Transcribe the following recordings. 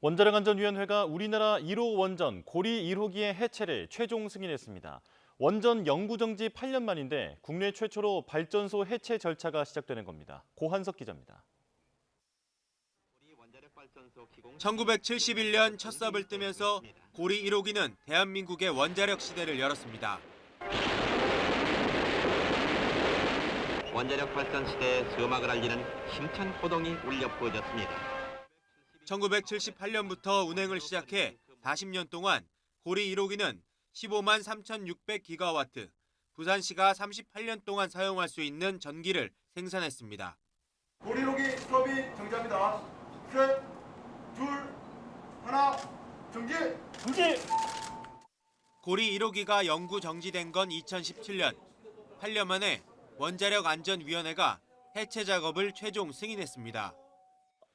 원자력안전위원회가 우리나라 1호 원전 고리 1호기의 해체를 최종 승인했습니다. 원전 영구 정지 8년 만인데 국내 최초로 발전소 해체 절차가 시작되는 겁니다. 고한석 기자입니다. 1971년 첫 삽을 뜨면서 고리 1호기는 대한민국의 원자력 시대를 열었습니다. 원자력 발전 시대의 서막을 알리는 힘찬 호동이 울려 퍼졌습니다. 1978년부터 운행을 시작해 40년 동안 고리 1호기는 15만 3,600기가와트, 부산시가 38년 동안 사용할 수 있는 전기를 생산했습니다. 고리로기 수업이 정지합니다. 셋, 둘, 하나, 정지! 고리 1호기가 영구 정지된 건 2017년. 8년 만에 원자력 안전위원회가 해체 작업을 최종 승인했습니다.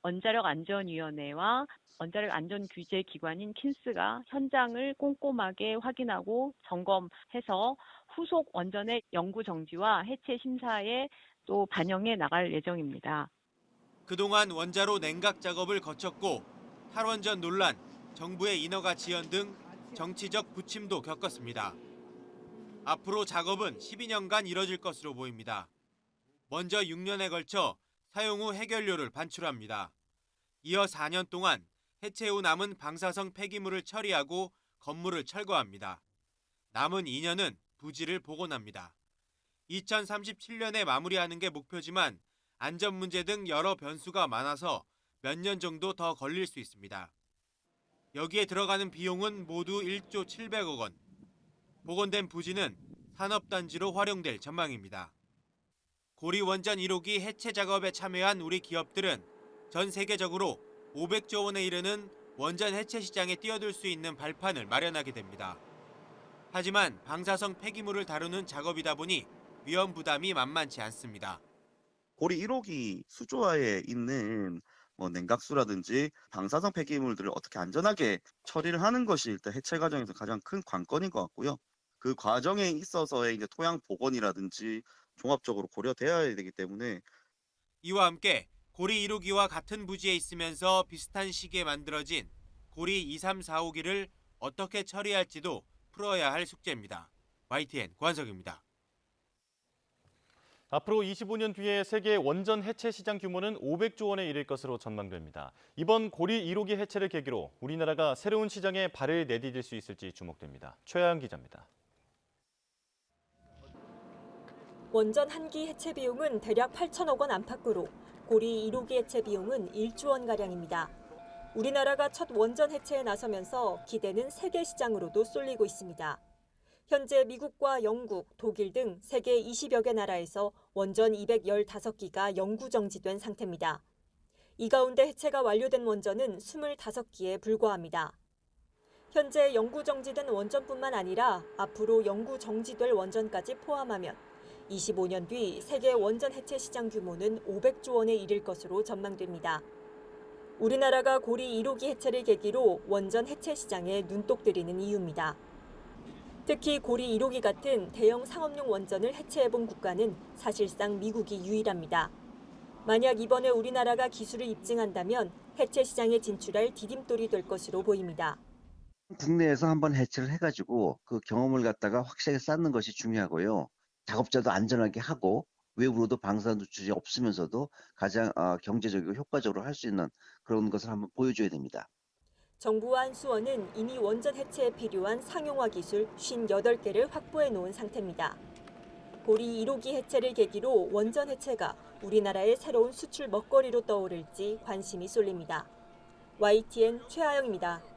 원자력 안전위원회와 원자력 안전 규제 기관인 킨스가 현장을 꼼꼼하게 확인하고 점검해서 후속 원전의 영구 정지와 해체 심사에 또 반영해 나갈 예정입니다. 그동안 원자로 냉각 작업을 거쳤고 탈원전 논란, 정부의 인허가 지연 등 정치적 부침도 겪었습니다. 앞으로 작업은 12년간 이뤄질 것으로 보입니다. 먼저 6년에 걸쳐 사용 후 해결료를 반출합니다. 이어 4년 동안 해체 후 남은 방사성 폐기물을 처리하고 건물을 철거합니다. 남은 2년은 부지를 복원합니다. 2037년에 마무리하는 게 목표지만 안전 문제 등 여러 변수가 많아서 몇 년 정도 더 걸릴 수 있습니다. 여기에 들어가는 비용은 모두 1조 700억 원. 복원된 부지는 산업단지로 활용될 전망입니다. 고리 원전 1호기 해체 작업에 참여한 우리 기업들은 전 세계적으로 500조 원에 이르는 원전 해체 시장에 뛰어들 수 있는 발판을 마련하게 됩니다. 하지만 방사성 폐기물을 다루는 작업이다 보니 위험 부담이 만만치 않습니다. 고리 1호기 수조화에 있는 뭐 냉각수라든지 방사성 폐기물들을 어떻게 안전하게 처리를 하는 것이 일단 해체 과정에서 가장 큰 관건인 것 같고요. 그 과정에 있어서의 이제 토양 복원이라든지 종합적으로 고려돼야 되기 때문에 이와 함께 고리 1호기와 같은 부지에 있으면서 비슷한 시기에 만들어진 고리 2345기를 어떻게 처리할지도 풀어야 할 숙제입니다. YTN 고한석입니다. 앞으로 25년 뒤에 세계 원전 해체 시장 규모는 500조 원에 이를 것으로 전망됩니다. 이번 고리 1호기 해체를 계기로 우리나라가 새로운 시장에 발을 내디딜 수 있을지 주목됩니다. 최하영 기자입니다. 원전 한기 해체 비용은 대략 8천억 원 안팎으로 고리 1호기 해체 비용은 1조 원 가량입니다. 우리나라가 첫 원전 해체에 나서면서 기대는 세계 시장으로도 쏠리고 있습니다. 현재 미국과 영국, 독일 등 세계 20여 개 나라에서 원전 215기가 영구 정지된 상태입니다. 이 가운데 해체가 완료된 원전은 25기에 불과합니다. 현재 영구 정지된 원전뿐만 아니라 앞으로 영구 정지될 원전까지 포함하면 25년 뒤 세계 원전 해체 시장 규모는 500조 원에 이를 것으로 전망됩니다. 우리나라가 고리 1호기 해체를 계기로 원전 해체 시장에 눈독 들이는 이유입니다. 특히 고리 1호기 같은 대형 상업용 원전을 해체해본 국가는 사실상 미국이 유일합니다. 만약 이번에 우리나라가 기술을 입증한다면 해체 시장에 진출할 디딤돌이 될 것으로 보입니다. 국내에서 한번 해체를 해가지고 그 경험을 갖다가 확실하게 쌓는 것이 중요하고요. 작업자도 안전하게 하고 외부로도 방사선 누출이 없으면서도 가장 어, 경제적이고 효과적으로 할 수 있는 그런 것을 한번 보여줘야 됩니다. 정부와 한수원은 이미 원전 해체에 필요한 상용화 기술 58개를 확보해 놓은 상태입니다. 고리 1호기 해체를 계기로 원전 해체가 우리나라의 새로운 수출 먹거리로 떠오를지 관심이 쏠립니다. YTN 최하영입니다.